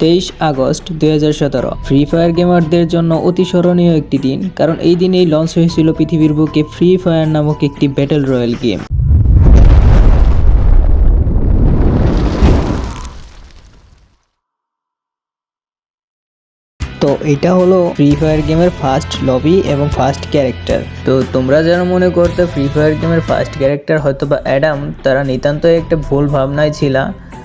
তেইশ আগস্ট দুই হাজার সতেরো। ফ্রি ফায়ার গেমারদের জন্য অতি স্মরণীয় একটি দিন, কারণ এই দিনেই লঞ্চ হয়েছিল পৃথিবীর বুকে ফ্রি ফায়ার নামক একটি ব্যাটেল রয়্যাল গেম তো এটা হলো ফ্রি ফায়ার গেমের ফার্স্ট লবি এবং ফার্স্ট ক্যারেক্টার তো তোমরা যারা মনে করতে ফ্রি ফায়ার গেমের ফার্স্ট ক্যারেক্টার হয়তো বা অ্যাডাম তারা নিতান্তই একটা ভুল ভাবনায় ছিল।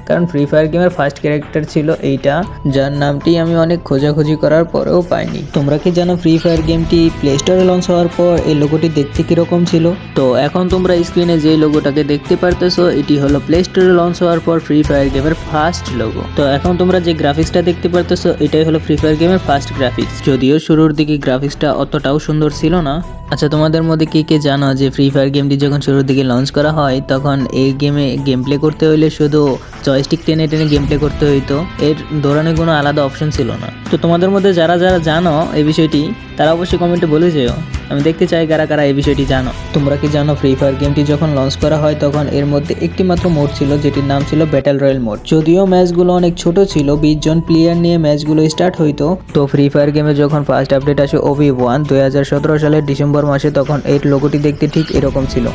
কারণ ফ্রি ফায়ার গেমের ফার্স্ট ক্যারেক্টার ছিল এইটা, যার নামটি আমি অনেক খোঁজাখুঁজি করার পরেও পাইনি। তোমরা কি জানো ফ্রি ফায়ার গেমটি প্লে স্টোরে লঞ্চ হওয়ার পর এই লোগোটি দেখতে কীরকম ছিল? তো এখন তোমরা স্ক্রিনে যে লোগোটাকে দেখতে পারতেছো, এটি হলো প্লে স্টোরে লঞ্চ হওয়ার পর ফ্রি ফায়ার গেমের ফার্স্ট লোগো তো এখন তোমরা যে গ্রাফিক্সটা দেখতে পারতেছো, এটাই হলো ফ্রি ফায়ার গেমের ফার্স্ট গ্রাফিক্স যদিও শুরুর দিকে গ্রাফিক্সটা অতটাও সুন্দর ছিল না আচ্ছা তোমাদের মধ্যে কে কে জানো যে ফ্রি ফায়ার গেমটি যখন শুরুর দিকে লঞ্চ করা হয়, তখন এই গেমে গেম প্লে করতে হইলে শুধু জয়স্টিক টেনে টেনে গেম প্লে করতে হইতো। এর দৌড়ানোর কোনো আলাদা অপশন ছিল না। তো তোমাদের মধ্যে যারা যারা জানো এই বিষয়টি, তারা অবশ্যই কমেন্টে বলে যেও। আমি দেখতে চাই কারা কারা এই বিষয়টি জানো। তোমরা কি জানো ফ্রি ফায়ার গেমটি যখন লঞ্চ করা হয়, তখন এর মধ্যে একটি মাত্র মোড ছিল, যেটির নাম ছিল ব্যাটেল রয়্যাল মোড যদিও ম্যাচগুলো অনেক ছোট ছিল, বিশ জন প্লেয়ার নিয়ে ম্যাচগুলো স্টার্ট হইতো, তো ফ্রি ফায়ার গেমে যখন ফার্স্ট আপডেট আসে ওভি ওয়ান দুই হাজার সতেরো সালের ডিসেম্বর মাসে, তখন এর লোগোটি দেখতে ঠিক এরকম ছিল।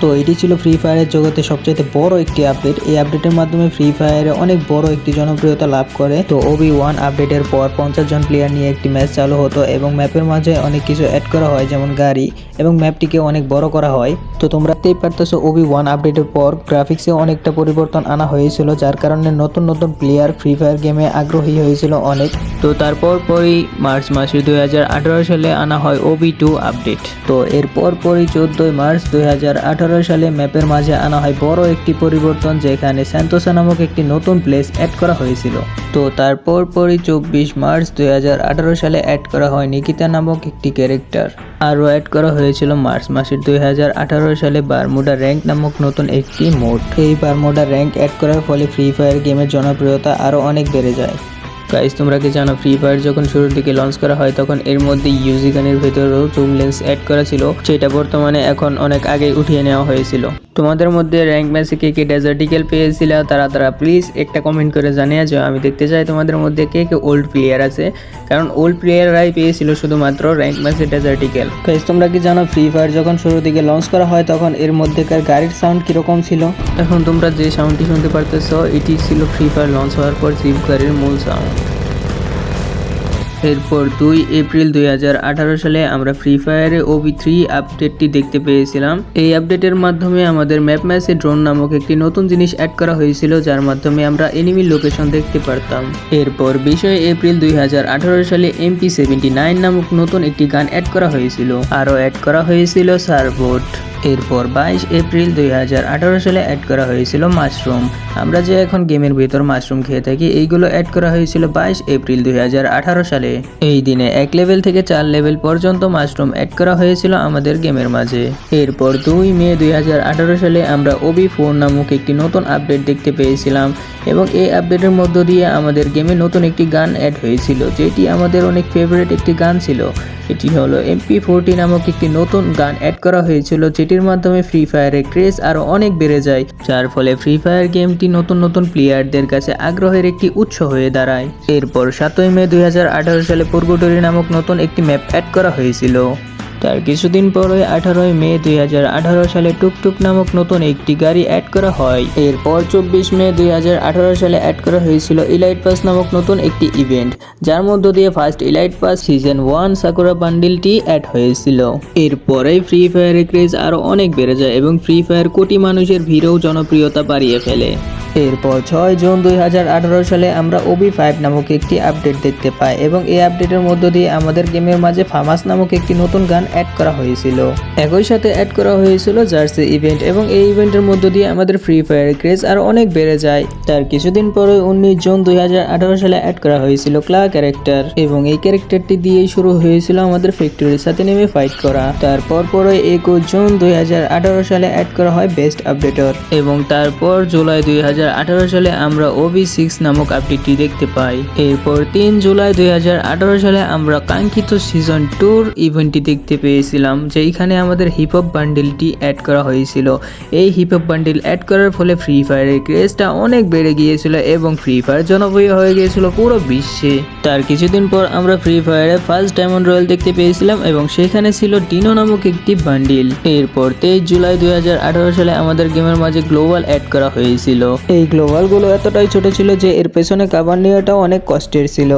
তো এটি ছিল ফ্রি ফায়ারের জগতে সবচেয়ে বড় একটি আপডেট এই আপডেটের মাধ্যমে ফ্রি ফায়ারে অনেক বড় একটি জনপ্রিয়তা লাভ করে। তো ওবি ওয়ান আপডেটের পর পঞ্চাশ জন প্লেয়ার নিয়ে একটি ম্যাচ চালু হতো এবং ম্যাপের মাঝে অনেক কিছু অ্যাড করা হয়, যেমন গাড়ি এবং ম্যাপটিকে অনেক বড় করা হয়। তো তোমরা দেখতেই পারতেছো ওবি ওয়ান আপডেটের পর গ্রাফিক্সে অনেকটা পরিবর্তন আনা হয়েছিল, যার কারণে নতুন নতুন প্লেয়ার ফ্রি ফায়ার গেমে আগ্রহী হয়েছিল অনেক। তো তারপর পরই মার্চ মাসে দুই হাজার আঠেরো সালে আনা হয় ওবি টু আপডেট। তো এরপর পরই চোদ্দই মার্চ দুই হাজার আঠারো সালে ম্যাপের মাঝে আনা হয় বড় একটি পরিবর্তন যেখানে স্যান্তোসা নামক একটি নতুন প্লেস অ্যাড করা হয়েছিল। তো তারপর পরই চব্বিশ মার্চ দুই হাজার আঠারো সালে অ্যাড করা হয় নিকিতা নামক একটি ক্যারেক্টার। আরও অ্যাড করা হয়েছিল মার্চ মাসের দুই হাজার আঠারো সালে বারমুডা র্যাঙ্ক নামক নতুন একটি মোড। এই বারমুডা র্যাঙ্ক অ্যাড করার ফলে ফ্রি ফায়ার গেমের জনপ্রিয়তা আরও অনেক বেড়ে যায়। গাইস তোমরা কি জানো ফ্রি ফায়ার যখন শুরুর দিকে লঞ্চ করা হয়, তখন এর মধ্যে ইউজি গানের ভেতরেও জুম লেন্স অ্যাড করা ছিল সেটা বর্তমানে এখন অনেক আগে উঠিয়ে নেওয়া হয়েছিল। তোমাদের মধ্যে র্যাঙ্ক ম্যাচে কে কে ডেজার্টিক্যাল পেয়েছিল, তারা তারা প্লিজ একটা কমেন্ট করে জানিয়ে যাও। আমি দেখতে চাই তোমাদের মধ্যে কে কে ওল্ড প্লেয়ার আছে, কারণ ওল্ড প্লেয়াররাই পেয়েছিল শুধুমাত্র র্যাঙ্ক ম্যাচে ডেজার্টিক্যাল গাইস তোমরা কি জানো ফ্রি ফায়ার যখন শুরুর দিকে লঞ্চ করা হয়, তখন এর মধ্যেকার গাড়ির সাউন্ড কীরকম ছিল? এখন তোমরা যে সাউন্ডটি শুনতে পারতেছো, এটি ছিল ফ্রি ফায়ার লঞ্চ হওয়ার পর জিপ গাড়ির মূল সাউন্ড এরপর দুই এপ্রিল দুই হাজার আঠারো সালে আমরা ফ্রি ফায়ারে ওবি থ্রি আপডেটটি দেখতে পেয়েছিলাম। এই আপডেটের মাধ্যমে আমাদের ম্যাপ ম্যাচে ড্রোন নামক একটি নতুন জিনিস অ্যাড করা হয়েছিল, যার মাধ্যমে আমরা এনিমি লোকেশন দেখতে পারতাম। এরপর বিশে এপ্রিল দুই হাজার আঠারো সালে এমপি সেভেন্টি নাইন নামক নতুন একটি গান অ্যাড করা হয়েছিল। আরও অ্যাড করা হয়েছিল সার্বোট এরপর বাইশ এপ্রিল দুই হাজার আঠারো সালে অ্যাড করা হয়েছিল মাশরুম আমরা যে এখন গেমের ভেতর মাশরুম খেয়ে থাকি, এইগুলো অ্যাড করা হয়েছিল বাইশ এপ্রিল দুই হাজার আঠারো সালে। এই দিনে এক লেভেল থেকে চার লেভেল পর্যন্ত মাশরুম অ্যাড করা হয়েছিল আমাদের গেমের মাঝে। এরপর দুই মে দুই হাজার আঠারো সালে আমরা ওবি ফোর নামক একটি নতুন আপডেট দেখতে পেয়েছিলাম এবং এই আপডেটের মধ্য দিয়ে আমাদের গেমে নতুন একটি গান অ্যাড হয়েছিল, যেটি আমাদের অনেক ফেভারিট একটি গান ছিল। এটি হলো এমপি ফোরটি নামক একটি নতুন গান অ্যাড করা হয়েছিল যেটির মাধ্যমে ফ্রি ফায়ারের ক্রেজ আরও অনেক বেড়ে যায়, যার ফলে ফ্রি ফায়ার গেমটি নতুন নতুন প্লেয়ারদের কাছে আগ্রহের একটি উৎস হয়ে দাঁড়ায়। এরপর সাতই মে দুই হাজার আঠারো সালে পূর্বটরি নামক নতুন একটি ম্যাপ অ্যাড করা হয়েছিল। তার কিছুদিন পরই আঠারোই মে দুই হাজার আঠারো সালে টুকটুক নামক নতুন একটি গাড়ি অ্যাড করা হয়। এরপর চব্বিশ মে দুই হাজার আঠারো সালে অ্যাড করা হয়েছিল ইলাইট পাস নামক নতুন একটি ইভেন্ট, যার মধ্য দিয়ে first elite pass season one Sakura বান্ডিলটি add হয়েছিল। এরপরেই ফ্রি ফায়ারের ক্রেজ আরও অনেক বেড়ে যায় এবং ফ্রি ফায়ার কোটি মানুষের ভিড়েও জনপ্রিয়তা বাড়িয়ে ফেলে। এরপর ছয় জুন দুই হাজার আঠারো সালে আমরা ওবি ফাইভ নামক একটি আপডেট দেখতে পাই এবং এই আপডেটের মধ্য দিয়ে আমাদের গেমের মাঝে ফামাস নামক একটি নতুন গান অ্যাড করা হয়েছিল। একই সাথে অ্যাড করা হয়েছিল জার্সি ইভেন্ট এবং এই ইভেন্টের মধ্য দিয়ে আমাদের ফ্রি ফায়ার ক্রেজ আরও অনেক বেড়ে যায়। তার কিছুদিন পরে উনিশ জুন দুই হাজার আঠারো সালে অ্যাড করা হয়েছিল ক্লা ক্যারেক্টার এবং এই ক্যারেক্টারটি দিয়েই শুরু হয়েছিল আমাদের ফ্যাক্টরির সাথে নেমে ফাইট করা। তারপর পরে একুশ জুন দুই হাজার আঠারো সালে অ্যাড করা হয় বেস্ট আপডেটর এবং তারপর জুলাই দুই হাজার সালে আমরা ওবি সিক্স নামক আপডেটটি দেখতে পাই। এরপর তিন জুলাই দু হাজার আঠারো সালে আমরা কাঙ্ক্ষিত সিজন টুর ইভেন্টটি দেখতে পেয়েছিলাম, যেইখানে আমাদের হিপ হপ বান্ডেলটি অ্যাড করা হয়েছিল। এই হিপ হপ বান্ডেল অ্যাড করার ফলে ফ্রি ফায়ারের ক্রেজটা অনেক বেড়ে গিয়েছিল এবং ফ্রি ফায়ার জনপ্রিয় হয়ে গিয়েছিল পুরো বিশ্বে। তার কিছুদিন পর আমরা ফ্রি ফায়ারে ফার্স্ট ডায়মন্ড রয়্যাল দেখতে পেয়েছিলাম এবং সেখানে ছিল ডিনো নামক একটি বান্ডিল। এরপর তেইশ জুলাই দুই হাজার আঠারো সালে আমাদের গেমের মাঝে গ্লোবাল অ্যাড করা হয়েছিল। এই গ্লোবালগুলো এতটাই ছোট ছিল যে এর পেছনে কাবার নেওয়াটাও অনেক কষ্টের ছিল।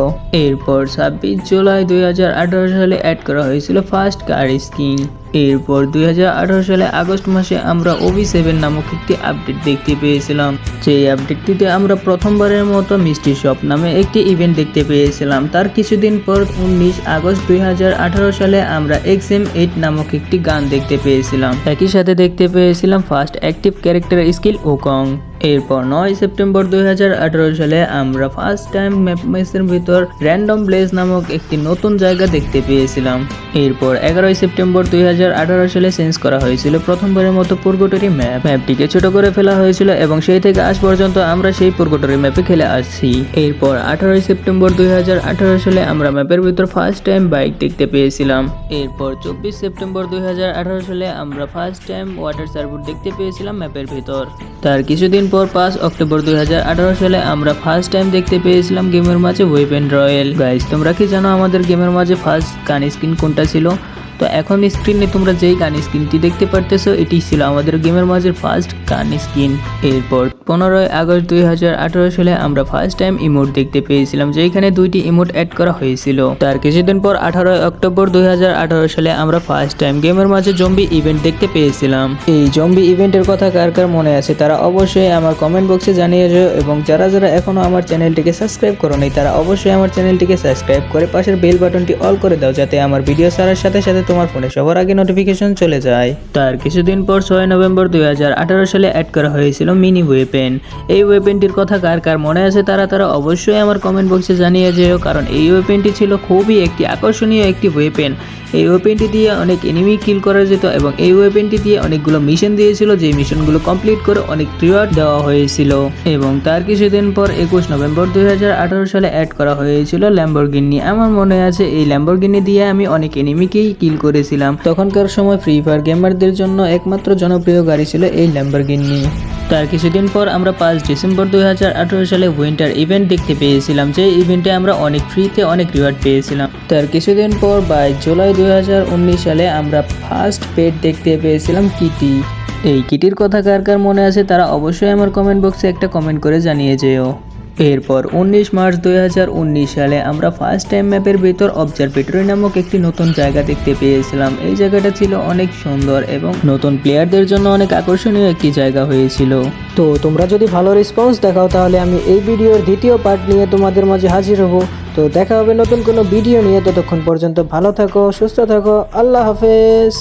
এরপর ছাব্বিশ জুলাই দুই হাজার আঠারো সালে অ্যাড করা হয়েছিল ফার্স্ট কার স্কিন। এরপর দুই হাজার আঠারো সালে আগস্ট মাসে আমরা ওভি সেভেন নামক একটি আপডেট দেখতে পেয়েছিলাম। সেই আপডেটটিতে আমরা প্রথমবারের মতো মিষ্টি শপ নামে একটি ইভেন্ট দেখতে পেয়েছিলাম। তার কিছুদিন পর উনিশ আগস্ট দুই হাজার আঠারো সালে আমরা এক্স এম এইট নামক একটি গান দেখতে পেয়েছিলাম। একই সাথে দেখতে পেয়েছিলাম first active character skill Wukong. এরপর নয় সেপ্টেম্বর দুই হাজার আঠারো সালে আমরা ফার্স্ট টাইম ম্যাপ মেসের ভিতর র্যান্ডম প্লেস নামক একটি নতুন জায়গা দেখতে পেয়েছিলাম। এরপর এগারোই সেপ্টেম্বর দুই হাজার সালে চেঞ্জ করা হয়েছিল। প্রথমবারের মতো পুরগোটরি ম্যাপ ম্যাপটিকে ছোট করে ফেলা হয়েছিল এবং সেই থেকে আজ পর্যন্ত আমরা সেই পুরগোটরি ম্যাপে খেলে আসছি। এরপর আঠারোই সেপ্টেম্বর দুই হাজার আঠারো সালে আমরা ম্যাপের ভিতর ফার্স্ট টাইম বাইক দেখতে পেয়েছিলাম। এরপর চব্বিশ সেপ্টেম্বর দুই সালে আমরা ফার্স্ট টাইম ওয়াটার সার্ভিস দেখতে পেয়েছিলাম ম্যাপের ভিতর। তার কিছুদিন পর পাঁচ অক্টোবর দুই হাজার আঠারো সালে আমরা ফার্স্ট টাইম দেখতে পেয়েছিলাম গেমের মাঝে ওয়েপেন রয়্যাল গাইজ তোমরা কি জানো আমাদের গেমের মাঝে ফার্স্ট গান স্কিন কোনটা ছিল? তো এখন স্ক্রিনে তোমরা যেই গান স্কিনটি দেখতে পারতেছো, এটি ছিল আমাদের গেমের মাঝে ফার্স্ট গান স্ক্রিন এরপর পনেরোই আগস্ট দুই হাজার আঠারো সালে আমরা ফার্স্ট টাইম ইমোট দেখতে পেয়েছিলাম যেখানে দুইটি ইমোট অ্যাড করা হয়েছিল। তার কিছুদিন পর আঠারোই অক্টোবর দু হাজার আঠারো সালে আমরা ফার্স্ট টাইম গেমের মাঝে জম্বি ইভেন্ট দেখতে পেয়েছিলাম। এই জম্বি ইভেন্টের কথা কার কার মনে আছে, তারা অবশ্যই আমার কমেন্ট বক্সে জানিয়ে যাও এবং যারা যারা এখনও আমার চ্যানেলটিকে সাবস্ক্রাইব করোনি তারা অবশ্যই আমার চ্যানেলটিকে সাবস্ক্রাইব করে পাশের বেল বাটনটি অল করে দাও, যাতে আমার ভিডিও ছাড়ার সাথে সাথে তোমার ফোনে সবার আগে নোটিফিকেশন চলে যায়। তার কিছুদিন পর ছয় নভেম্বর দু হাজার আঠারো সালে অ্যাড করা হয়েছিল মিনি ওয়েপেন এই ওয়েপেনটির কথা কার কার মনে আছে তারা তারা অবশ্যই আমার কমেন্ট বক্সে জানিয়ে যেও, কারণ এই ওয়েপেনটি ছিল খুবই একটি আকর্ষণীয় একটি ওয়েপেন এই ওয়েপেনটি দিয়ে অনেক এনিমি কিল করা যেত এবং এই ওয়েপেনটি দিয়ে অনেকগুলো মিশন দিয়েছিল যে মিশনগুলো কমপ্লিট করে অনেক রিওয়ার্ড দেওয়া হয়েছিল। এবং তার কিছুদিন পর একুশ নভেম্বর দুই হাজার আঠারো সালে অ্যাড করা হয়েছিল ল্যাম্বরগিনি আমার মনে আছে এই ল্যাম্বরগিনি দিয়ে আমি অনেক এনিমিকেই কিল করেছিলাম। তখনকার সময় ফ্রি ফায়ার গেমারদের জন্য একমাত্র জনপ্রিয় গাড়ি ছিল এই ল্যাম্বরগিনি তার কিছুদিন পর আমরা পাঁচ ডিসেম্বর দুই হাজার আঠেরো সালে উইন্টার ইভেন্ট দেখতে পেয়েছিলাম যে ইভেন্টে আমরা অনেক ফ্রিতে অনেক রিওয়ার্ড পেয়েছিলাম। তার কিছুদিন পর বাইশ জুলাই দুই হাজার উনিশ সালে আমরা ফার্স্ট পেট দেখতে পেয়েছিলাম কিটি এই কিটির কথা কার কার মনে আছে তারা অবশ্যই আমার কমেন্ট বক্সে একটা কমেন্ট করে জানিয়ে যেও। এরপর উনিশ মার্চ দুই হাজার উনিশ সালে আমরা ফার্স্ট টাইম ম্যাপের ভিতর অবজারভেটরি নামক একটি নতুন জায়গা দেখতে পেয়েছিলাম। এই জায়গাটা ছিল অনেক সুন্দর এবং নতুন প্লেয়ারদের জন্য অনেক আকর্ষণীয় একটি জায়গা হয়েছিল। তো তোমরা যদি ভালো রেসপন্স দেখাও, তাহলে আমি এই ভিডিওর দ্বিতীয় পার্ট নিয়ে তোমাদের মাঝে হাজির হব। তো দেখা হবে নতুন কোনো ভিডিও নিয়ে। ততক্ষণ পর্যন্ত ভালো থাকো, সুস্থ থাকো, আল্লাহ হাফেজ।